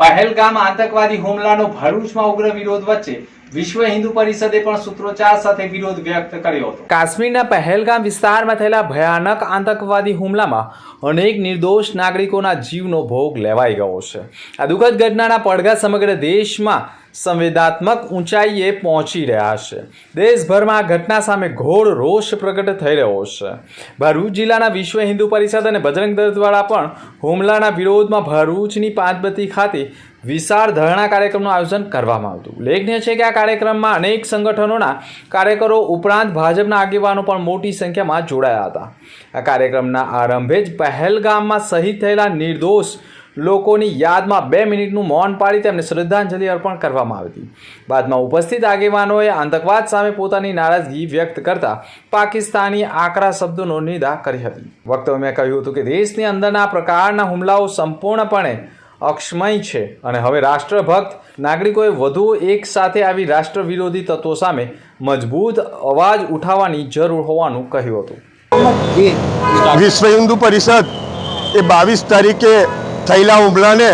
પહેલગામ આતંકવાદી હુમલાનો ભરૂચમાં ઉગ્ર વિરોધ વચ્ચે વિશ્વ હિન્દુ પરિષદે પણ સૂત્રોચ્ચાર સાથે વિરોધ વ્યક્ત કર્યો હતો. કાશ્મીરના પહેલગામ વિસ્તારમાં થયેલા ભયાનક આતંકવાદી હુમલામાં અનેક નિર્દોષ નાગરિકોના જીવનો ભોગ લેવાઈ ગયો છે. આ દુઃખદ ઘટનાના પડઘા સમગ્ર દેશમાં સંવેદનાત્મક ઊંચાઈએ પહોંચી રહ્યા છે. દેશભરમાં આ ઘટના સામે ઘોર રોષ પ્રગટ થઈ રહ્યો છે. ભરૂચ જિલ્લાના વિશ્વ હિન્દુ પરિષદ અને બજરંગ દળ દ્વારા પણ હુમલાના વિરોધમાં ભરૂચની પાંચબત્તી ખાતે વિશાળ ધરણા કાર્યક્રમનું આયોજન કરવામાં આવ્યું ઉલ્લેખનીય છે કે આ કાર્યક્રમમાં અનેક સંગઠનોના કાર્યકરો ઉપરાંત ભાજપના આગેવાનો પણ મોટી સંખ્યામાં જોડાયા હતા. આ કાર્યક્રમના આરંભે જ પહેલગામમાં શહીદ થયેલા નિર્દોષ લોકોની યાદમાં બે મિનિટનું મૌન પાડી તેમને શ્રદ્ધાંજલિ અર્પણ કરવામાં આવી હતી. બાદમાં ઉપસ્થિત આગેવાનોએ આતંકવાદ સામે પોતાની નારાજગી વ્યક્ત કરતા પાકિસ્તાની આકરા શબ્દોનો નિંદા કરી હતી. વક્તવ્યમાં કહ્યું હતું કે દેશની અંદરના પ્રકારના હુમલાઓ સંપૂર્ણપણે અક્ષમય છે. અને હવે રાષ્ટ્રભક્ત નાગરિકોએ વધુ એક સાથે આવી રાષ્ટ્ર વિરોધી તત્વો સામે મજબૂત અવાજ ઉઠાવવાની જરૂર હોવાનું કહ્યું હતું. વિશ્વ હિન્દુ પરિષદ એ બાવીસ તારીખે થયેલા હુમલાને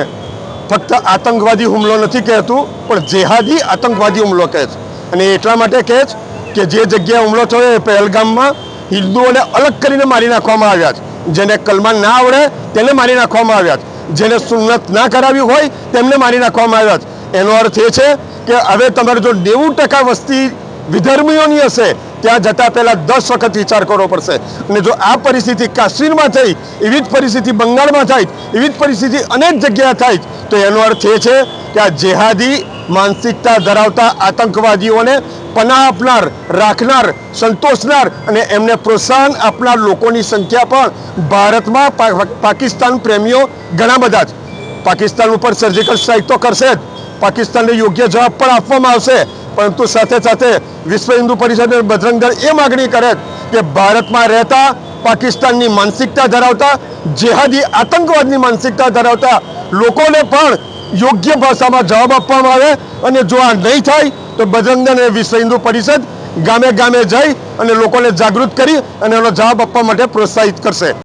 ફક્ત આતંકવાદી હુમલો નથી કહેતું, પણ જેહાદી આતંકવાદી હુમલો કહે છે. અને એટલા માટે કહે છે કે જે જગ્યાએ હુમલો થયો એ પહેલગામમાં હિન્દુઓને અલગ કરીને મારી નાખવામાં આવ્યા છે. જેને કલમા ના આવડે તેને મારી નાખવામાં આવ્યા છે. જેને સુન્નત ના કરાવી હોય તેમને મારી નાખવામાં આવ્યા છે. એનો અર્થ એ છે કે હવે તમારે જો નેવું ટકા વસ્તી વિધર્મીઓની હશે, ત્યાં જતાં પહેલાં દસ વખત વિચાર કરવો પડશે. અને જો આ પરિસ્થિતિ કાશ્મીરમાં થઈ, એવી જ પરિસ્થિતિ બંગાળમાં થાય, એવી જ પરિસ્થિતિ અનેક જગ્યાએ થાય તો એનો અર્થ એ છે કે આ જેહાદી માનસિકતા ધરાવતા આતંકવાદીઓને પનાહ આપનાર, રાખનાર, સંતોષનાર અને એમને પ્રોત્સાહન આપનાર લોકોની સંખ્યા પણ ભારતમાં પાકિસ્તાન પ્રેમીઓ ઘણા બધા જ. પાકિસ્તાન ઉપર સર્જિકલ સ્ટ્રાઇક તો કરશે જ. પાકિસ્તાનને યોગ્ય જવાબ પણ આપવામાં આવશે. પરંતુ સાથે સાથે વિશ્વ હિન્દુ પરિષદ અને બજરંગ એ માગણી કરે કે ભારતમાં રહેતા પાકિસ્તાનની માનસિકતા ધરાવતા જેહાદી આતંકવાદની માનસિકતા ધરાવતા લોકોને પણ યોગ્ય ભાષામાં જવાબ આપવામાં આવે અને જો આ નહીં થાય, તો બજરંગ એ વિશ્વ હિન્દુ પરિષદ ગામે ગામે જઈ અને લોકોને જાગૃત કરી અને એનો જવાબ આપવા માટે પ્રોત્સાહિત કરશે.